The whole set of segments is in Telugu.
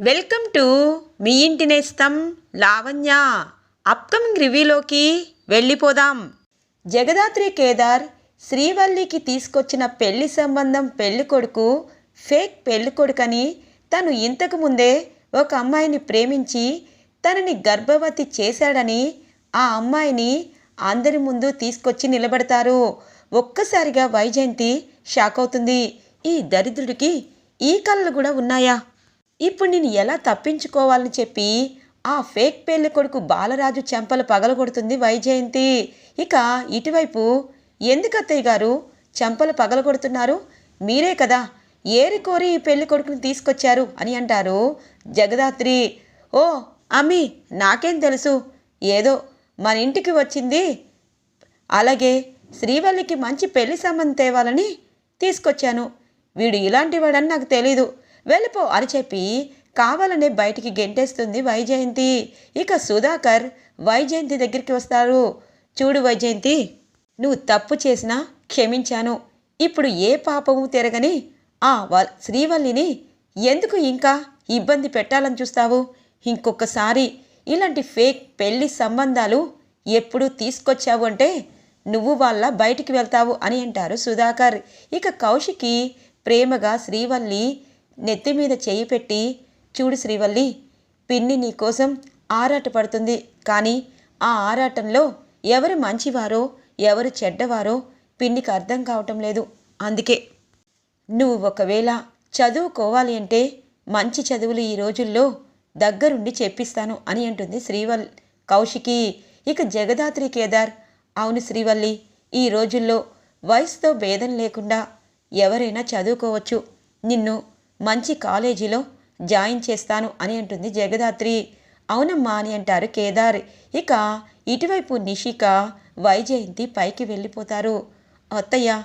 వెల్కమ్ టు మీ ఇంటి నేస్తం లావణ్య. అప్కమింగ్ రివ్యూలోకి వెళ్ళిపోదాం. జగదాత్రి కేదార్ శ్రీవల్లికి తీసుకొచ్చిన పెళ్ళి సంబంధం పెళ్ళి కొడుకు ఫేక్ పెళ్ళి కొడుకని తను ఇంతకు ముందే ఒక అమ్మాయిని ప్రేమించి తనని గర్భవతి చేశాడని ఆ అమ్మాయిని అందరి ముందు తీసుకొచ్చి నిలబడతారు. ఒక్కసారిగా వైజయంతి షాక్ అవుతుంది. ఈ దరిద్రుడికి ఈ కళలు కూడా ఉన్నాయా? ఇప్పుడు నేను ఎలా తప్పించుకోవాలని చెప్పి ఆ ఫేక్ పెళ్ళి కొడుకు బాలరాజు చెంపలు పగలగొడుతుంది వైజయంతి. ఇక ఇటువైపు ఎందుకు అత్తయ్య గారు చెంపలు పగలగొడుతున్నారు? మీరే కదా ఏరి కోరి ఈ పెళ్ళి కొడుకుని తీసుకొచ్చారు అని అంటారు జగదాత్రి. ఓ అమ్మి నాకేం తెలుసు? ఏదో మన ఇంటికి వచ్చింది. అలాగే శ్రీవల్లికి మంచి పెళ్ళి సంబంధం తేవాలని తీసుకొచ్చాను. వీడు ఇలాంటి వాడని నాకు తెలీదు. వెళ్ళిపో అని చెప్పి కావాలనే బయటికి గెంటేస్తుంది వైజయంతి. ఇక సుధాకర్ వైజయంతి దగ్గరికి వస్తారు. చూడు వైజయంతి నువ్వు తప్పు చేసినా క్షమించాను. ఇప్పుడు ఏ పాపము తిరగని ఆ వ- శ్రీవల్లిని ఎందుకు ఇంకా ఇబ్బంది పెట్టాలని చూస్తావు? ఇంకొకసారి ఇలాంటి ఫేక్ పెళ్ళి సంబంధాలు ఎప్పుడు తీసుకొచ్చావు అంటే నువ్వు వాళ్ళ బయటికి వెళ్తావు అని అంటారు సుధాకర్. ఇక కౌశికి ప్రేమగా శ్రీవల్లి నెత్తి మీద చేయి పెట్టి చూడు శ్రీవల్లి పిన్ని నీకోసం ఆరాటపడుతుంది. కానీ ఆ ఆరాటంలో ఎవరు మంచివారో ఎవరు చెడ్డవారో పిన్నికి అర్థం కావటం లేదు. అందుకే నువ్వు ఒకవేళ చదువుకోవాలి అంటే మంచి చదువులు ఈ రోజుల్లో దగ్గరుండి చెప్పిస్తాను అని అంటుంది శ్రీవల్. కౌశికి ఇక జగదాత్రి కేదార్ అవును శ్రీవల్లి ఈ రోజుల్లో వయసుతో భేదం లేకుండా ఎవరైనా చదువుకోవచ్చు. నిన్ను మంచి కాలేజీలో జాయిన్ చేస్తాను అని అంటుంది జగదాత్రి. అవునమ్మా అని అంటారు కేదార్. ఇక ఇటువైపు నిషిక వైజయంతి పైకి వెళ్ళిపోతారు. అత్తయ్య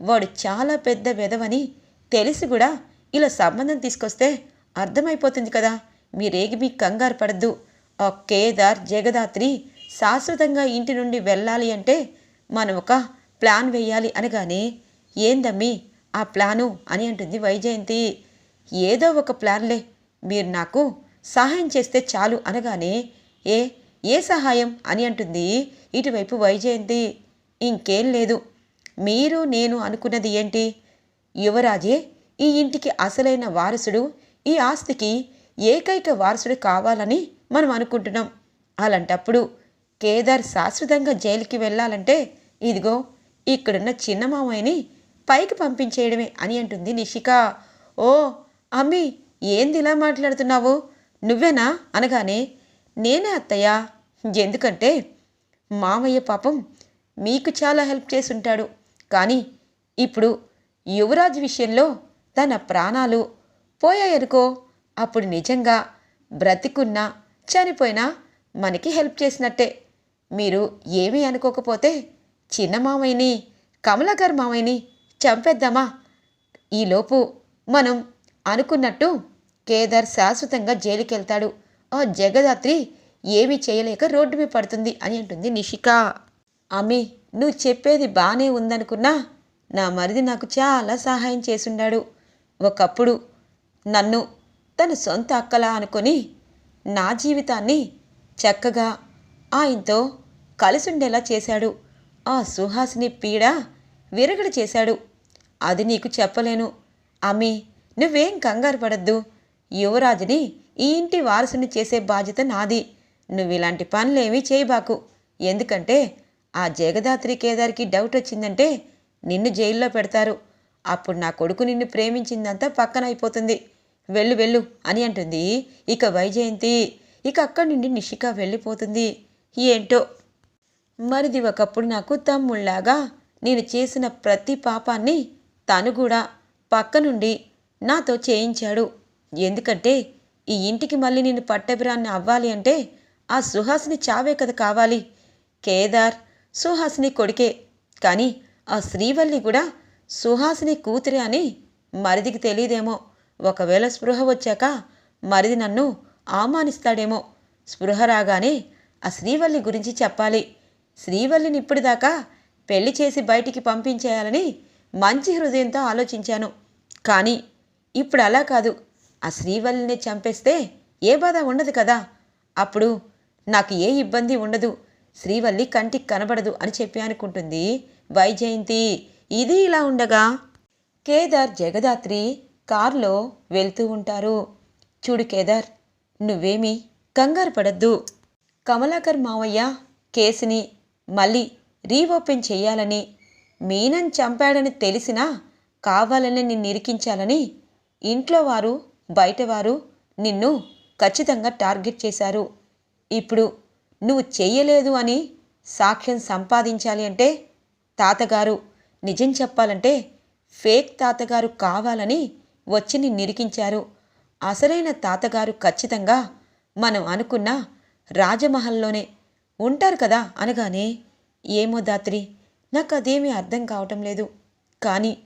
వాడు చాలా పెద్ద వెదవని తెలిసి కూడా ఇలా సంబంధం తీసుకొస్తే అర్థమైపోతుంది కదా. మీరేగి మీ కంగారు పడద్దు. ఆ కేదార్ జగదాత్రి శాశ్వతంగా ఇంటి నుండి వెళ్ళాలి అంటే మనం ఒక ప్లాన్ వేయాలి అనగానే ఏందమ్మి ఆ ప్లాను? అని అంటుంది వైజయంతి. ఏదో ఒక ప్లాన్లే. మీరు నాకు సహాయం చేస్తే చాలు అనగానే ఏ ఏ సహాయం అని అంటుంది. ఇటువైపు వైజయంతి ఇంకేం లేదు. మీరు నేను అనుకున్నది ఏంటి? యువరాజే ఈ ఇంటికి అసలైన వారసుడు ఈ ఆస్తికి ఏకైక వారసుడు కావాలని మనం అనుకుంటున్నాం. అలాంటప్పుడు కేదార్ శాశ్వతంగా జైలుకి వెళ్ళాలంటే ఇదిగో ఇక్కడున్న చిన్నమామయ్యని పైకి పంపించేయడమే అని అంటుంది నిషిక. ఓ అమ్మి ఏంది ఇలా మాట్లాడుతున్నావు? నువ్వేనా? అనగానే నేనే అత్తయ్య. ఎందుకంటే మామయ్య పాపం మీకు చాలా హెల్ప్ చేసుంటాడు కానీ ఇప్పుడు యువరాజ్ విషయంలో తన ప్రాణాలు పోయాయనుకో అప్పుడు నిజంగా బ్రతికున్నా చనిపోయినా మనకి హెల్ప్ చేసినట్టే. మీరు ఏమీ అనుకోకపోతే చిన్న మామయ్యని కమలాకర్ మామయ్యని చంపేద్దామా? ఈలోపు మనం అనుకున్నట్టు కేదార్ శాశ్వతంగా జైలుకెళ్తాడు. ఆ జగదాత్రి ఏమీ చేయలేక రోడ్డు మీద పడుతుంది అని అంటుంది నిషిక. అమ్మి నువ్వు చెప్పేది బాగానే ఉందనుకున్నా నా మరిది నాకు చాలా సహాయం చేసుండాడు ఒకప్పుడు నన్ను తన సొంత అక్కలా అనుకొని నా జీవితాన్ని చక్కగా ఆయనతో కలిసి ఉండేలా చేశాడు. ఆ సుహాసిని పీడ విరగడ చేశాడు. అది నీకు చెప్పలేను. అమ్మి నువ్వేం కంగారు పడద్దు. యువరాజుని ఈ ఇంటి వారసుని చేసే బాధ్యత నాది. నువ్వు ఇలాంటి పనులేమీ చేయబాకు. ఎందుకంటే ఆ జగదాత్రి కేదార్కి డౌట్ వచ్చిందంటే నిన్ను జైల్లో పెడతారు. అప్పుడు నా కొడుకు నిన్ను ప్రేమించిందంతా పక్కన అయిపోతుంది. వెళ్ళు వెళ్ళు అని అంటుంది ఇక వైజయంతి. ఇక అక్కడి నుండి నిషిక వెళ్ళిపోతుంది. ఏంటో? మరిది ఒకప్పుడు నాకు తమ్ముళ్ళాగా నేను చేసిన ప్రతి పాపాన్ని తను కూడా పక్క నుండి నాతో చేయించాడు. ఎందుకంటే ఈ ఇంటికి మళ్ళీ నేను పట్టభిరాన్ని అవ్వాలి అంటే ఆ సుహాసిని చావే కదా కావాలి. కేదార్ సుహాసిని కొడుకే. కానీ ఆ శ్రీవల్లి కూడా సుహాసిని కూతురే అని మరిదికి తెలియదేమో. ఒకవేళ స్పృహ వచ్చాక మరిది నన్ను ఆమానిస్తాడేమో స్పృహ రాగానే ఆ శ్రీవల్లి గురించి చెప్పాలి. శ్రీవల్లిని ఇప్పటిదాకా పెళ్ళి చేసి బయటికి పంపించేయాలని మంచి హృదయంతో ఆలోచించాను. కానీ ఇప్పుడు అలా కాదు. ఆ శ్రీవల్లిని చంపేస్తే ఏ బాధ ఉండదు కదా? అప్పుడు నాకు ఏ ఇబ్బంది ఉండదు. శ్రీవల్లి కంటికి కనబడదు అని చెప్పి అనుకుంటుంది వైజయంతి. ఇది ఇలా ఉండగా కేదార్ జగదాత్రి కారులో వెళ్తూ ఉంటారు. చూడు కేదార్ నువ్వేమీ కంగారు పడద్దు. కమలాకర్ మావయ్య కేసుని మళ్ళీ రీఓపెన్ చేయాలని మీనన్ చంపాడని తెలిసినా కావాలని నిన్ను ఇరికించాలని ఇంట్లో వారు బయటవారు నిన్ను ఖచ్చితంగా టార్గెట్ చేశారు. ఇప్పుడు నువ్వు చెయ్యలేదు అని సాక్ష్యం సంపాదించాలి అంటే తాతగారు నిజం చెప్పాలంటే ఫేక్ తాతగారు కావాలని వచ్చి నిరికించారు. అసలైన తాతగారు ఖచ్చితంగా మనం అనుకున్న రాజమహల్లోనే ఉంటారు కదా అనగానే ఏమో దాత్రి నాకు అదేమీ అర్థం కావటం లేదు. కానీ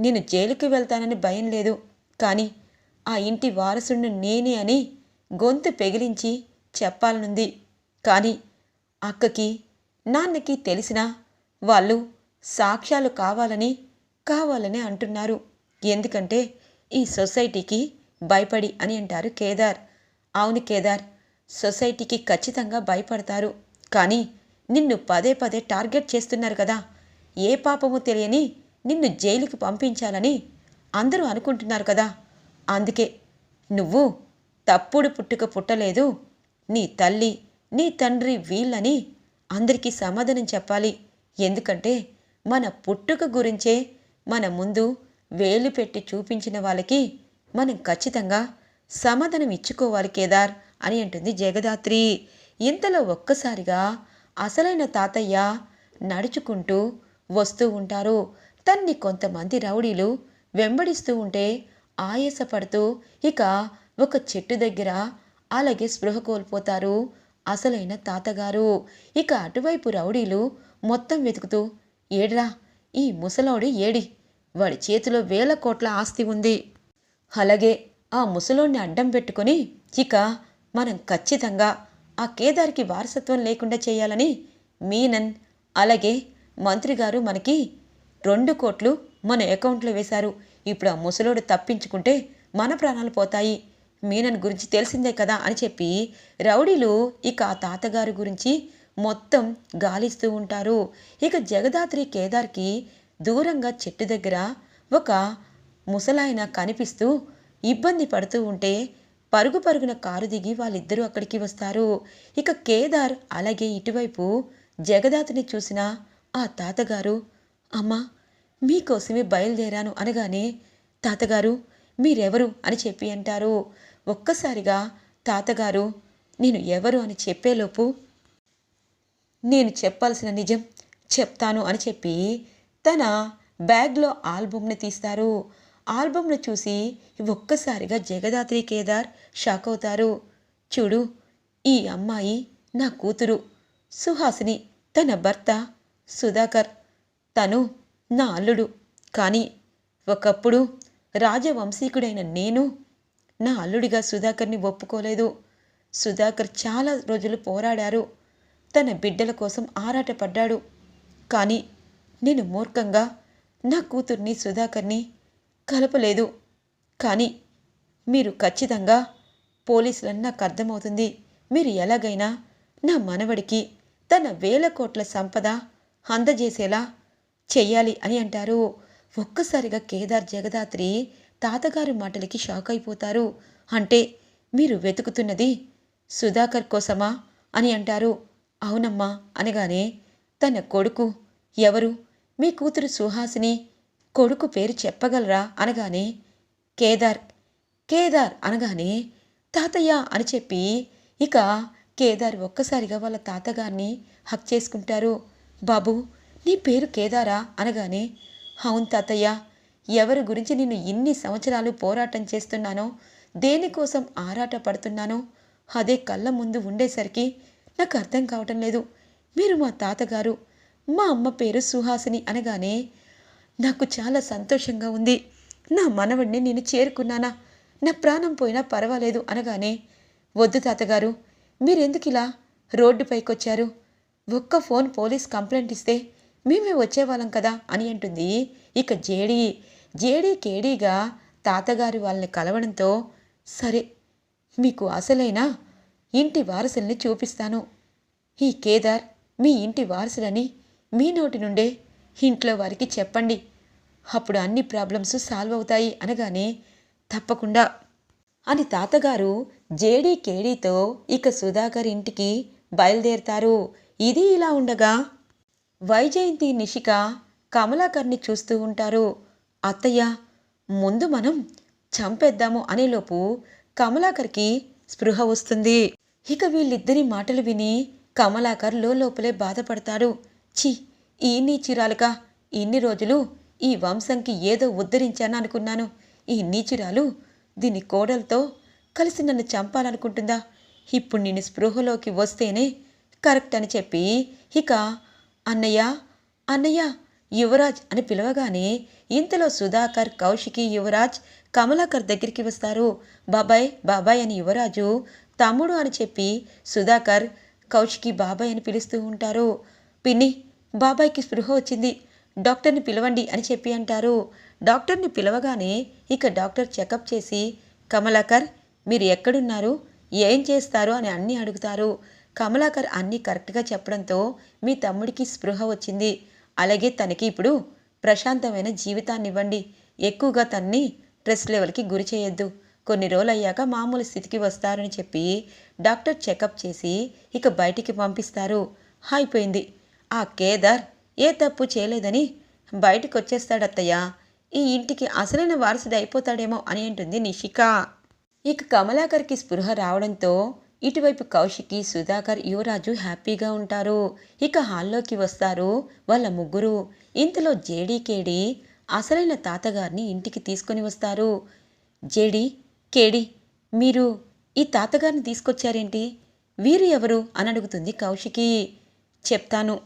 నేను జైలుకి వెళ్తానని భయం లేదు. కానీ ఆ ఇంటి వారసుడిని నేనే అని గొంతు పెగిలించి చెప్పాలనుంది. కానీ అక్కకి నాన్నకి తెలిసినా వాళ్ళు సాక్ష్యాలు కావాలని కావాలని అంటున్నారు. ఎందుకంటే ఈ సొసైటీకి భయపడి అని అంటారు కేదార్. అవును కేదార్ సొసైటీకి ఖచ్చితంగా భయపడతారు. కానీ నిన్ను పదే పదే టార్గెట్ చేస్తున్నారు కదా. ఏ పాపము తెలియని నిన్ను జైలుకి పంపించాలని అందరూ అనుకుంటున్నారు కదా. అందుకే నువ్వు తప్పుడు పుట్టుక పుట్టలేదు. నీ తల్లి నీ తండ్రి వీళ్ళని అందరికీ సమాధానం చెప్పాలి. ఎందుకంటే మన పుట్టుక గురించే మన ముందు వేలు పెట్టి చూపించిన వాళ్ళకి మనం ఖచ్చితంగా సమాధానం ఇచ్చుకోవాలి కేదార్ అని అంటుంది జగదాత్రి. ఇంతలో ఒక్కసారిగా అసలైన తాతయ్య నడుచుకుంటూ వస్తూ ఉంటారు. తన్ని కొంతమంది రౌడీలు వెంబడిస్తూ ఉంటే ఆయాసపడుతూ ఇక ఒక చెట్టు దగ్గర అలాగే స్పృహ కోల్పోతారు అసలైన తాతగారు. ఇక అటువైపు రౌడీలు మొత్తం వెతుకుతూ ఏడ్రా ఈ ముసలోడి ఏడి? వాడి చేతిలో వేల కోట్ల ఆస్తి ఉంది. అలాగే ఆ ముసలోడిని అడ్డం పెట్టుకొని ఇక మనం ఖచ్చితంగా ఆ కేదార్కి వారసత్వం లేకుండా చేయాలని మీనన్ అలాగే మంత్రి గారు మనకి రెండు కోట్లు మన అకౌంట్లో వేశారు. ఇప్పుడు ఆ ముసలోడు తప్పించుకుంటే మన ప్రాణాలు పోతాయి. మీనన్ గురించి తెలిసిందే కదా అని చెప్పి రౌడీలు ఇక ఆ తాతగారు గురించి మొత్తం గాలిస్తూ ఉంటారు. ఇక జగదాత్రి కేదార్కి దూరంగా చెట్టు దగ్గర ఒక ముసలాయన కనిపిస్తూ ఇబ్బంది పడుతూ ఉంటే పరుగు పరుగున కారు దిగి వాళ్ళిద్దరూ అక్కడికి వస్తారు. ఇక కేదార్ అలాగే ఇటువైపు జగదాత్రిని చూసిన ఆ తాతగారు అమ్మా మీకోసమే బయలుదేరాను అనగానే తాతగారు మీరెవరు అని చెప్పి అంటారు. ఒక్కసారిగా తాతగారు నేను ఎవరు అని చెప్పేలోపు నేను చెప్పాల్సిన నిజం చెప్తాను అని చెప్పి తన బ్యాగ్లో ఆల్బమ్ని తీస్తారు. ఆల్బమ్ను చూసి ఒక్కసారిగా జగదాత్రి కేదార్ షాక్ అవుతారు. చూడు ఈ అమ్మాయి నా కూతురు. సుహాసిని తన భర్త సుధాకర్. తను నా అల్లుడు. కానీ ఒకప్పుడు రాజవంశీకుడైన నేను నా అల్లుడిగా సుధాకర్ని ఒప్పుకోలేదు. సుధాకర్ చాలా రోజులు పోరాడారు. తన బిడ్డల కోసం ఆరాటపడ్డాడు. కానీ నేను మూర్ఖంగా నా కూతుర్ని సుధాకర్ని కలపలేదు. కానీ మీరు ఖచ్చితంగా పోలీసులని నాకు అర్థమవుతుంది. మీరు ఎలాగైనా నా మనవడికి తన వేల కోట్ల సంపద అందజేసేలా చెయ్యాలి అని అంటారు. ఒక్కసారిగా కేదార్ జగదాత్రి తాతగారి మాటలకి షాక్ అయిపోతారు. అంటే మీరు వెతుకుతున్నది సుధాకర్ కోసమా అని అంటారు. అవునమ్మా అనగానే తన కొడుకు ఎవరు? మీ కూతురు సుహాసిని కొడుకు పేరు చెప్పగలరా అనగానే కేదార్ కేదార్ అనగానే తాతయ్య అని చెప్పి ఇక కేదార్ ఒక్కసారిగా వాళ్ళ తాతగారిని హక్ చేసుకుంటారు. బాబు నీ పేరు కేదారా? అనగానే అవును తాతయ్య ఎవరి గురించి నేను ఇన్ని సంవత్సరాలు పోరాటం చేస్తున్నానో దేనికోసం ఆరాట పడుతున్నానో అదే కళ్ళ ముందు ఉండేసరికి నాకు అర్థం కావటం లేదు. మీరు మా తాతగారు మా అమ్మ పేరు సుహాసిని అనగానే నాకు చాలా సంతోషంగా ఉంది. నా మనవడిని నేను చేరుకున్నానా? నా ప్రాణం పోయినా పర్వాలేదు అనగానే వద్దు తాతగారు మీరెందుకు ఇలా రోడ్డుపైకి వచ్చారు ఒక్క ఫోన్ పోలీస్ కంప్లైంట్ ఇస్తే మేమే వచ్చేవాళ్ళం కదా అని అంటుంది. ఇక జేడీ జేడీ కేడీగా తాతగారి వాళ్ళని కలవడంతో సరే మీకు అసలైన? ఇంటి వారసుల్ని చూపిస్తాను. ఈ కేదార్ మీ ఇంటి వారసులని మీ నోటి నుండే ఇంట్లో వారికి చెప్పండి. అప్పుడు అన్ని ప్రాబ్లమ్స్ సాల్వ్ అవుతాయి అనగానే తప్పకుండా అని తాతగారు జేడీ కేడీతో ఇక సుధాకర్ ఇంటికి బయలుదేరతారు. ఇది ఇలా ఉండగా వైజయంతి నిషిక కమలాకర్ని చూస్తూ ఉంటారు. అత్తయ్య ముందు మనం చంపేద్దాము అనేలోపు కమలాకర్కి స్పృహ వస్తుంది. ఇక వీళ్ళిద్దరి మాటలు విని కమలాకర్ లోపలే బాధపడతాడు. ఛీ ఈ నీచిరాలుక ఇన్ని రోజులు ఈ వంశంకి ఏదో ఉద్ధరించాను అనుకున్నాను. ఈ నీచురాలు దీని కోడలతో కలిసి నన్ను చంపాలనుకుంటుందా? ఇప్పుడు నేను స్పృహలోకి వస్తేనే కరెక్ట్ అని చెప్పి ఇక అన్నయ్య అన్నయ్య యువరాజ్ అని పిలవగానే ఇంతలో సుధాకర్ కౌశికి యువరాజ్ కమలాకర్ దగ్గరికి వస్తారు. బాబాయ్ బాబాయ్ అని యువరాజు తమ్ముడు అని చెప్పి సుధాకర్ కౌశికి బాబాయ్ అని పిలుస్తూ ఉంటారు. పిన్ని బాబాయ్కి స్పృహ వచ్చింది. డాక్టర్ని పిలవండి అని చెప్పి అంటారు. డాక్టర్ని పిలవగానే ఇక డాక్టర్ చెకప్ చేసి కమలాకర్ మీరు ఎక్కడున్నారు? ఏం చేస్తారు? అని అన్నీ అడుగుతారు. కమలాకర్ అన్నీ కరెక్ట్గా చెప్పడంతో మీ తమ్ముడికి స్పృహ వచ్చింది. అలాగే తనకి ఇప్పుడు ప్రశాంతమైన జీవితాన్ని ఇవ్వండి ఎక్కువగా తన్ని స్ట్రెస్ లెవెల్కి గురి చేయొద్దు. కొన్ని రోజులు అయ్యాక మామూలు స్థితికి వస్తారని చెప్పి డాక్టర్ చెకప్ చేసి ఇక బయటికి పంపిస్తారు. అయిపోయింది. ఆ కేదార్ ఏ తప్పు చేయలేదని బయటికి వచ్చేస్తాడత్తయ్య ఈ ఇంటికి అసలైన వారసుడు అయిపోతాడేమో అని అంటుంది నిషిక. ఇక కమలాకర్కి స్పృహ రావడంతో ఇటువైపు కౌశికి సుధాకర్ యువరాజు హ్యాపీగా ఉంటారు. ఇక హాల్లోకి వస్తారు వాళ్ళ ముగ్గురు. ఇంతలో జేడీ కేడీ అసలైన తాతగారిని ఇంటికి తీసుకొని వస్తారు. జేడి కేడి మీరు ఈ తాతగారిని తీసుకొచ్చారేంటి? వీరు ఎవరు? అని అడుగుతుంది కౌశికి. చెప్తాను.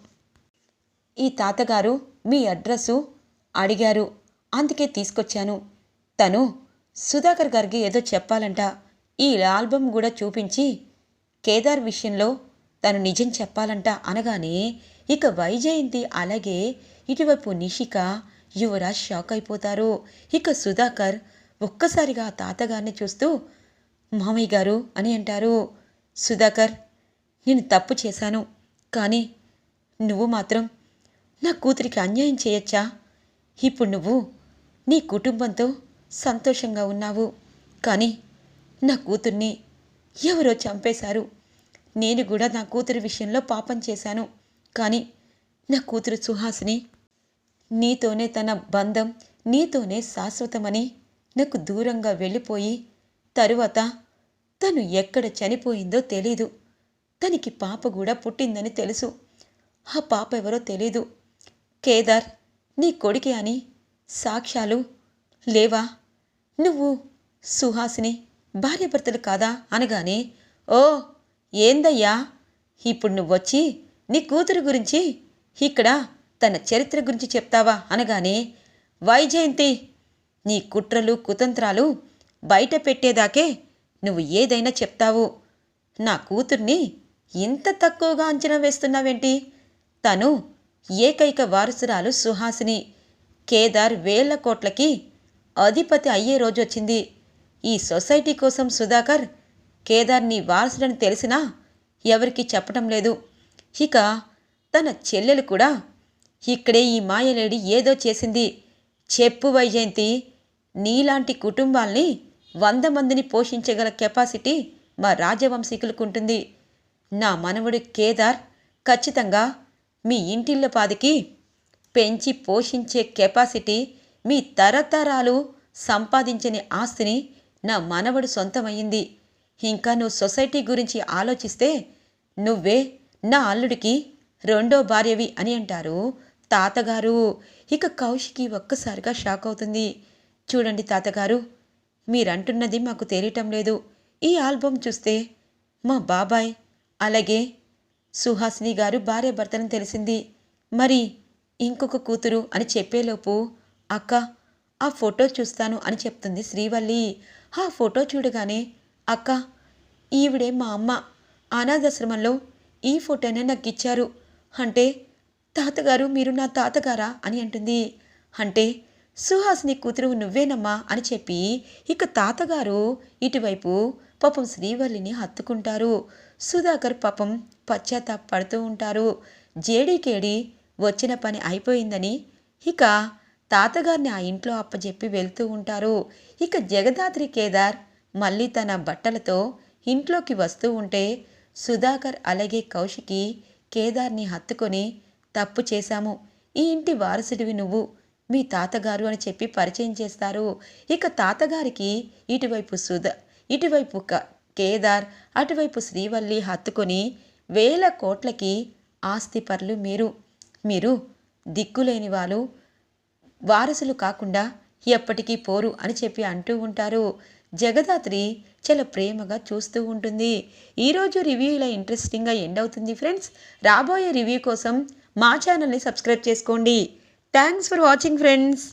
ఈ తాతగారు మీ అడ్రస్సు అడిగారు. అందుకే తీసుకొచ్చాను. తను సుధాకర్ గారికి ఏదో చెప్పాలంట. ఈ ఆల్బమ్ కూడా చూపించి కేదార్ విషయంలో తను నిజం చెప్పాలంట అనగానే ఇక వైజయంతి అలాగే ఇటువైపు నిషిక యువరాజ్ షాక్ అయిపోతారు. ఇక సుధాకర్ ఒక్కసారిగా తాతగారిని చూస్తూ మామయ్య గారు అని అంటారు. సుధాకర్ నేను తప్పు చేశాను. కానీ నువ్వు మాత్రం నా కూతురికి అన్యాయం చేయొచ్చా? ఇప్పుడు నువ్వు నీ కుటుంబంతో సంతోషంగా ఉన్నావు. కానీ నా కూతుర్ని ఎవరో చంపేశారు. నేను కూడా నా కూతురి విషయంలో పాపం చేశాను. కానీ నా కూతురు సుహాసిని నీతోనే తన బంధం నీతోనే శాశ్వతమని నాకు దూరంగా వెళ్ళిపోయి తరువాత తను ఎక్కడ చనిపోయిందో తెలీదు. తనకి పాప కూడా పుట్టిందని తెలుసు. ఆ పాప ఎవరో తెలీదు. కేదార్ నీ కొడుకే అని సాక్ష్యాలు లేవా? నువ్వు సుహాసిని భార్యాభర్తలు కాదా అనగానే ఓ ఏందయ్యా? ఇప్పుడు నువ్వొచ్చి నీ కూతురు గురించి ఇక్కడ తన చరిత్ర గురించి చెప్తావా? అనగానే వైజయంతి నీ కుట్రలు కుతంత్రాలు బయట పెట్టేదాకే నువ్వు ఏదైనా చెప్తావు. నా కూతుర్ని ఇంత తక్కువగా అంచనా వేస్తున్నావేంటి? తను ఏకైక వారసురాలు సుహాసిని. కేదార్ వేల కోట్లకి అధిపతి అయ్యే రోజు వచ్చింది ఈ సొసైటీ కోసం సుధాకర్ కేదార్ని వారసుడని తెలిసినా ఎవరికి చెప్పటం లేదు. ఇక తన చెల్లెలు కూడా ఇక్కడే ఈ మాయలేడి ఏదో చేసింది. చెప్పు వైజయంతి నీలాంటి కుటుంబాల్ని వంద మందిని పోషించగల కెపాసిటీ మా రాజవంశీకులకుంటుంది నా మనవడు కేదార్ ఖచ్చితంగా మీ ఇంటిళ్ళ పాదికి పెంచి పోషించే కెపాసిటీ మీ తరతరాలు సంపాదించని ఆస్తిని నా మనవడు సొంతమయ్యింది. ఇంకా నువ్వు సొసైటీ గురించి ఆలోచిస్తే నువ్వే నా అల్లుడికి రెండో భార్యవి అని అంటారు తాతగారు. ఇక కౌశికి ఒక్కసారిగా షాక్ అవుతుంది. చూడండి తాతగారు మీరంటున్నది మాకు తెలియటం లేదు. ఈ ఆల్బమ్ చూస్తే మా బాబాయ్ అలాగే సుహాసిని గారు భార్య భర్తని తెలిసింది. మరి ఇంకొక కూతురు అని చెప్పేలోపు అక్క ఆ ఫోటో చూస్తాను అని చెప్తుంది శ్రీవల్లి. ఆ ఫోటో చూడగానే అక్క ఈవిడే మా అమ్మ. అనాథాశ్రమంలో ఈ ఫోటోనే నాకు ఇచ్చారు. అంటే తాతగారు మీరు నా తాతగారా? అని అంటుంది. అంటే సుహాస్ని కూతురు నువ్వేనమ్మా? అని చెప్పి ఇక తాతగారు ఇటువైపు పాపం శ్రీవల్లిని హత్తుకుంటారు. సుధాకర్ పాపం పశ్చాత్తాపడుతూ ఉంటారు. జేడీకేడి వచ్చిన పని అయిపోయిందని ఇక తాతగారిని ఆ ఇంట్లో అప్పజెప్పి వెళ్తూ ఉంటారు. ఇక జగదాత్రి కేదార్ మళ్ళీ తన బట్టలతో ఇంట్లోకి వస్తూ ఉంటే సుధాకర్ అలాగే కౌశికి కేదార్ని హత్తుకొని తప్పు చేశాము. ఈ ఇంటి వారసుడివి నువ్వు. మీ తాతగారు అని చెప్పి పరిచయం చేస్తారు. ఇక తాతగారికి ఇటువైపు సుధ ఇటువైపు క- కేదార్ అటువైపు శ్రీవల్లి హత్తుకొని వేల కోట్లకి ఆస్తిపరులు మీరు. మీరు దిక్కులేని వాళ్ళు. వారసులు కాకుండా ఎప్పటికీ పోరు అని చెప్పి అంటూ ఉంటారు. జగదాత్రి చాలా ప్రేమగా చూస్తూ ఉంటుంది. ఈరోజు రివ్యూ ఇలా ఇంట్రెస్టింగ్గా ఎండ్ అవుతుంది ఫ్రెండ్స్ రాబోయే రివ్యూ కోసం మా ఛానల్ని సబ్స్క్రైబ్ చేసుకోండి. Thanks for watching friends